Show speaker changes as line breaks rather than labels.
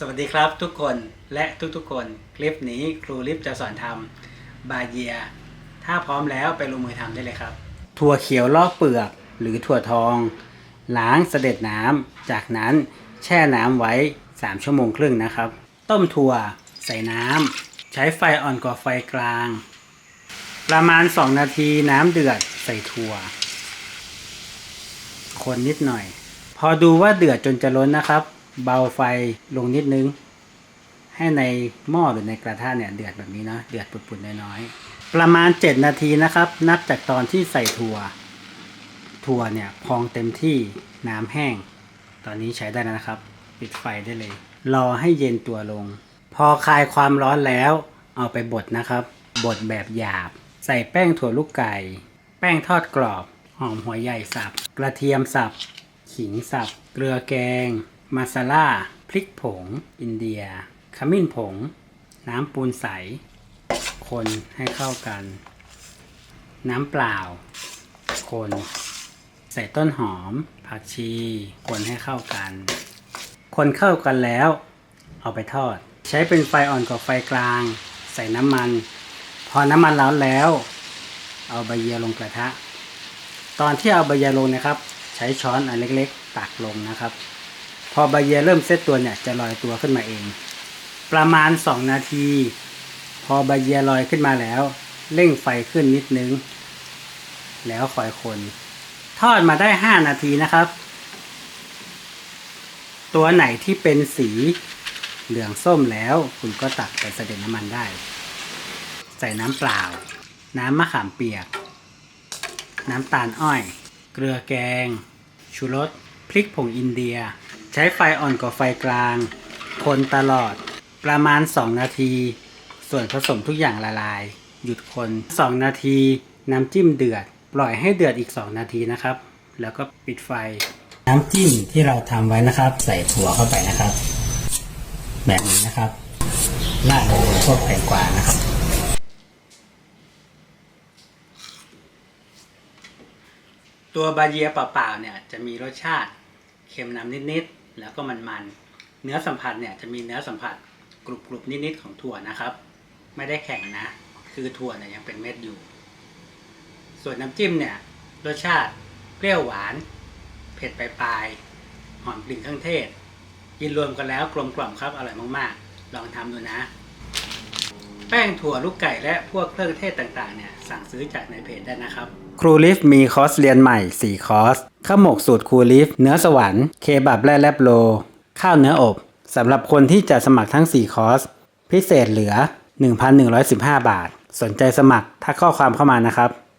สวัสดีครับทุกคนและทุกๆคน คลิปนี้ครูลิฟจะสอนทำบาเยีย ถ้าพร้อมแล้วไปลงมือทำได้เลยครับ ถั่วเขียวลอกเปลือกหรือถั่วทอง ล้างเสด็จน้ำจากนั้นแช่น้ำไว้ 3 ชั่วโมงครึ่งนะครับ ต้มถั่วใส่น้ำใช้ไฟอ่อนกว่าไฟกลาง ประมาณ 2 นาทีน้ำเดือดใส่ถั่ว คนนิดหน่อย พอดูว่าเดือดจนจะล้นนะครับ เบาไฟลงนิดนึง ให้ในหม้อหรือในกระทะเนี่ยเดือดแบบนี้เนาะเดือดปุดๆน้อยๆประมาณ 7 นาทีนะครับ นับจากตอนที่ใส่ถั่ว ถั่วเนี่ยพองเต็มที่น้ำแห้ง ตอนนี้ใช้ได้แล้วนะครับ ปิดไฟได้เลย รอให้เย็นตัวลง พอคลายความร้อนแล้ว เอาไปบดนะครับบดแบบหยาบ ใส่แป้งถั่วลูกไก่ แป้งทอดกรอบ หอมหัวใหญ่สับ กระเทียมสับ ขิงสับ เกลือแกง มาซาล่าพริกผง อินเดีย ขมิ้นผง น้ำปูนใส คนให้เข้ากัน น้ำเปล่า คน ใส่ต้นหอม ผักชี คนให้เข้ากัน คนเข้ากันแล้ว เอาไปทอด ใช้เป็นไฟอ่อนกว่าไฟกลาง ใส่น้ำมัน พอน้ำมันร้อนแล้ว เอาใบเยลงกระทะ ตอนที่เอาใบเยียลงนะครับ ใช้ช้อนอันเล็กๆ ตักลงนะครับ พอใบเยเริ่มเซตตัวเนี่ยจะลอยตัวขึ้นมาเอง ประมาณ 2 นาที พอใบเยียลอยขึ้นมาแล้ว เร่งไฟขึ้นนิดนึง แล้วคอยคน ทอดมาได้ 5 นาทีนะครับ ตัวไหนที่เป็นสีเหลืองส้มแล้ว คุณก็ตักไปเสด็จน้ำมันได้ ใส่น้ำเปล่า น้ำมะขามเปียก น้ำตาลอ้อย เกลือแกง ชูรส พริกผงอินเดีย ใช้ไฟอ่อนกว่าไฟกลาง คนตลอดประมาณ 2 นาที ส่วนผสมทุกอย่างละลาย หยุดคน 2 นาที น้ำจิ้มเดือด ปล่อยให้เดือดอีก 2 นาทีนะครับ แล้วก็ปิดไฟ น้ำจิ้มที่เราทำไว้นะครับ ใส่ถั่วเข้าไปนะครับ แบบนี้นะครับราดลงพวกแตงกวานะครับตัวบาเยียเปล่าๆเนี่ยจะมีรสชาติเค็มนำนิดๆ แล้วก็มันๆ เนื้อสัมผัสเนี่ยจะมีเนื้อสัมผัสกรุบๆนิดๆของถั่วนะครับ ไม่ได้แข็งนะ คือถั่วเนี่ยยังเป็นเม็ดอยู่ ส่วนน้ำจิ้มเนี่ยรสชาติเปรี้ยวหวาน เผ็ดปลายๆหอมกลิ่นเครื่องเทศ กินรวมกันแล้วกลมกล่อมครับอร่อยมากๆ ลองทำดูนะ แป้งถั่วลูกไก่และพวกเครื่องเทศต่างๆเนี่ยสั่งซื้อจากในเพจได้นะครับ ครูลิฟมีคอร์สเรียนใหม่ 4 คอร์ส ข้าวหมกสูตรครูลิฟ เนื้อสวรรค์ เคบับและแลบโล ข้าวเนื้ออบสำหรับคนที่จะสมัครทั้ง 4 คอร์ส พิเศษเหลือ 1,115 บาท สนใจสมัครถ้าข้อความเข้ามานะครับ